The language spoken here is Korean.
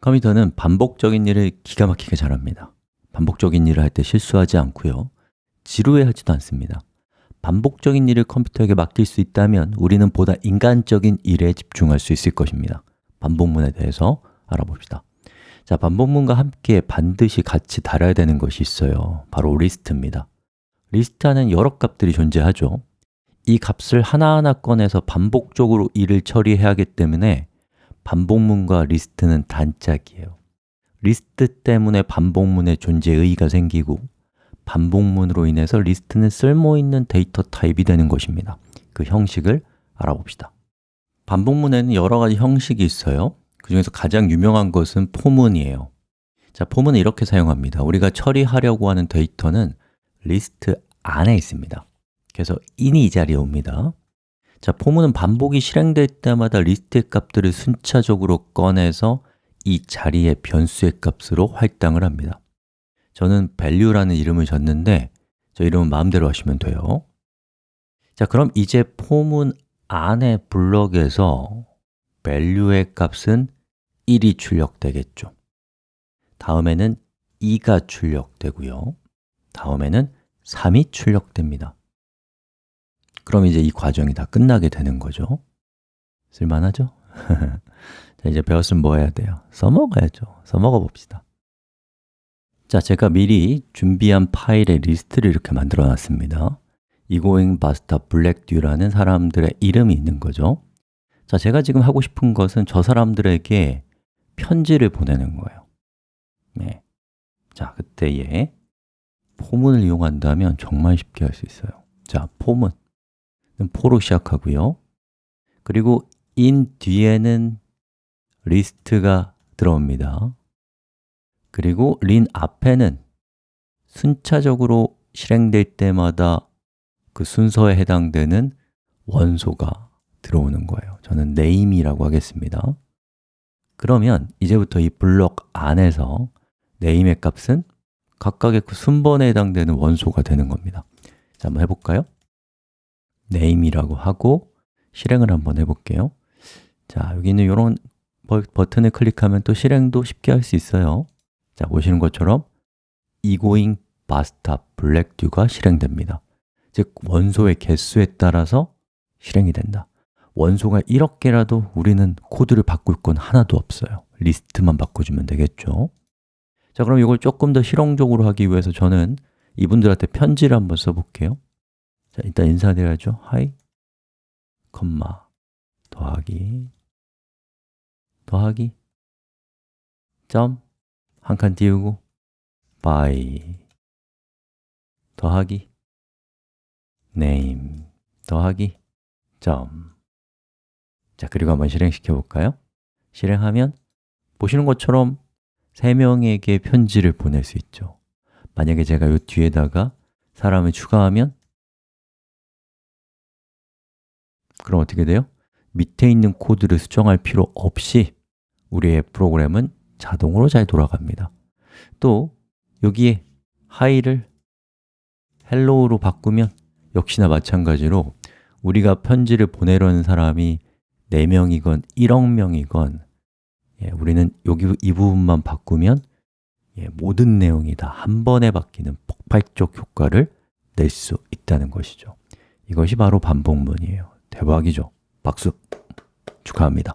컴퓨터는 반복적인 일을 기가 막히게 잘합니다. 반복적인 일을 할 때 실수하지 않고요. 지루해하지도 않습니다. 반복적인 일을 컴퓨터에게 맡길 수 있다면 우리는 보다 인간적인 일에 집중할 수 있을 것입니다. 반복문에 대해서 알아봅시다. 자, 반복문과 함께 반드시 같이 달아야 되는 것이 있어요. 바로 리스트입니다. 리스트 안에는 여러 값들이 존재하죠. 이 값을 하나하나 꺼내서 반복적으로 일을 처리해야 하기 때문에 반복문과 리스트는 단짝이에요. 리스트 때문에 반복문의 존재 의의가 생기고 반복문으로 인해서 리스트는 쓸모있는 데이터 타입이 되는 것입니다. 그 형식을 알아봅시다. 반복문에는 여러 가지 형식이 있어요. 그 중에서 가장 유명한 것은 포문이에요. 자, 포문은 이렇게 사용합니다. 우리가 처리하려고 하는 데이터는 리스트 안에 있습니다. 그래서 in이 이 자리에 옵니다 자, 포문은 반복이 실행될 때마다 리스트의 값들을 순차적으로 꺼내서 이 자리의 변수의 값으로 할당을 합니다. 저는 value라는 이름을 줬는데 저 이름은 마음대로 하시면 돼요. 자, 그럼 이제 포문 안에 블럭에서 value의 값은 1이 출력되겠죠. 다음에는 2가 출력되고요. 다음에는 3이 출력됩니다 그럼 이제 이 과정이 다 끝나게 되는 거죠. 쓸만하죠? 자, 이제 배웠으면 뭐 해야 돼요? 써먹어야죠. 써먹어 봅시다. 자, 제가 미리 준비한 파일의 리스트를 이렇게 만들어 놨습니다. 이고잉 바스타 블랙듀라는 사람들의 이름이 있는 거죠. 자, 제가 지금 하고 싶은 것은 저 사람들에게 편지를 보내는 거예요. 네. 자, 그때에 포문을 이용한다면 정말 쉽게 할 수 있어요. 자, 포문 포로 시작하고요. 그리고 in 뒤에는 리스트가 들어옵니다. 그리고 린 앞에는 순차적으로 실행될 때마다 그 순서에 해당되는 원소가 들어오는 거예요. 저는 name이라고 하겠습니다. 그러면 이제부터 이 블록 안에서 name의 값은 각각의 그 순번에 해당되는 원소가 되는 겁니다. 자, 한번 해볼까요? Name이라고 하고 실행을 한번 해볼게요. 자, 여기 있는 이런 버튼을 클릭하면 또 실행도 쉽게 할 수 있어요. 자, 보시는 것처럼 basta black dew가 실행됩니다. 즉, 원소의 개수에 따라서 실행이 된다. 원소가 1억 개라도 우리는 코드를 바꿀 건 하나도 없어요. 리스트만 바꿔주면 되겠죠. 자, 그럼 이걸 조금 더 실용적으로 하기 위해서 저는 이분들한테 편지를 한번 써볼게요 자, 일단 인사드려야죠. 하이, 컴마, 더하기, 더하기, 점, 한 칸 띄우고 by, 더하기, name, 더하기, 점. 자, 그리고 한번 실행시켜 볼까요? 실행하면 보시는 것처럼 세 명에게 편지를 보낼 수 있죠. 만약에 제가 이 뒤에다가 사람을 추가하면 그럼 어떻게 돼요? 밑에 있는 코드를 수정할 필요 없이 우리의 프로그램은 자동으로 잘 돌아갑니다. 또 여기에 hi를 hello로 바꾸면 역시나 마찬가지로 우리가 편지를 보내려는 사람이 4명이건 1억 명이건 예, 우리는 여기 이 부분만 바꾸면 예, 모든 내용이 다 한 번에 바뀌는 폭발적 효과를 낼 수 있다는 것이죠. 이것이 바로 반복문이에요 대박이죠? 박수! 축하합니다